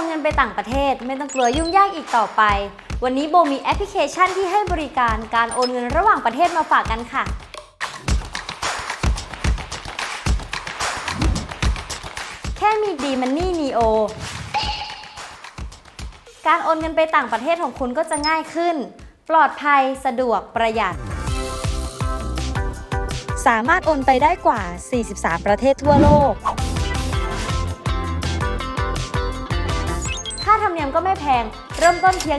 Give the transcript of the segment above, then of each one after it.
อนเงินไปต่างประเทศ ไม่ต้องกลัวยุ่งยากอีกต่อไป วันนี้โบมีแอปพลิเคชันที่ให้บริการการโอนเงินระหว่างประเทศมาฝากกันค่ะ แค่มี d m o n e y Neo การโอนเงินไปต่างประเทศของคุณก็จะง่ายขึ้น ปลอดภัยสะดวกประหยัด สามารถโอนไปได้กว่า 43 ประเทศทั่วโลก ก็ไม่แพง เริ่มต้นเพียง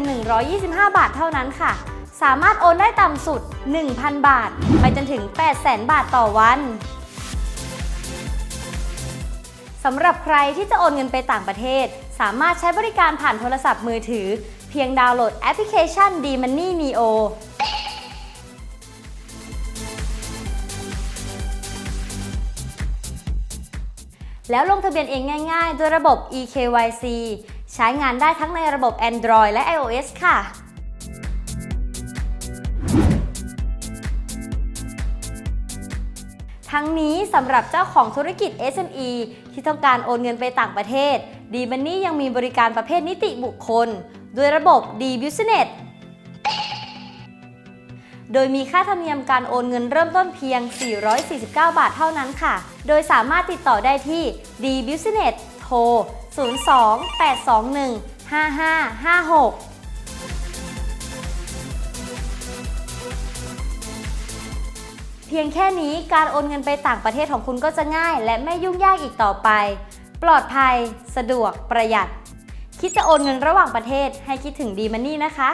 125 บาทเท่านั้นค่ะ สามารถโอนได้ต่ำสุด 1,000 บาท ไปจนถึง 800,000 บาทต่อวันสำหรับใครที่จะโอนเงินไปต่างประเทศ สามารถใช้บริการผ่านโทรศัพท์มือถือ เพียงดาวน์โหลดแอปพลิเคชัน D-Money Neo แล้วลงทะเบียนเองง่ายๆด้วยระบบ eKYC ใช้งานได้ทั้งในระบบ Android และ iOS ค่ะทั้งนี้สำหรับเจ้าของธุรกิจ SME ที่ต้องการโอนเงินไปต่างประเทศ d m o n e y ยังมีบริการประเภทนิติบุคคล ด้วยระบบ D Business โดยมีค่าธรรมเนียมการโอนเงินเริ่มต้นเพียง 449 บาทเท่านั้นค่ะ โดยสามารถติดต่อได้ที่ D Business โทร 02 821 5556เพียงแค่นี้การโอนเงินไปต่างประเทศของคุณก็จะง่าย และไม่ยุ่งยากอีกต่อไป ปลอดภัย สะดวกประหยัด คิดจะโอนเงินระหว่างประเทศให้คิดถึงดีมันนี่นะคะ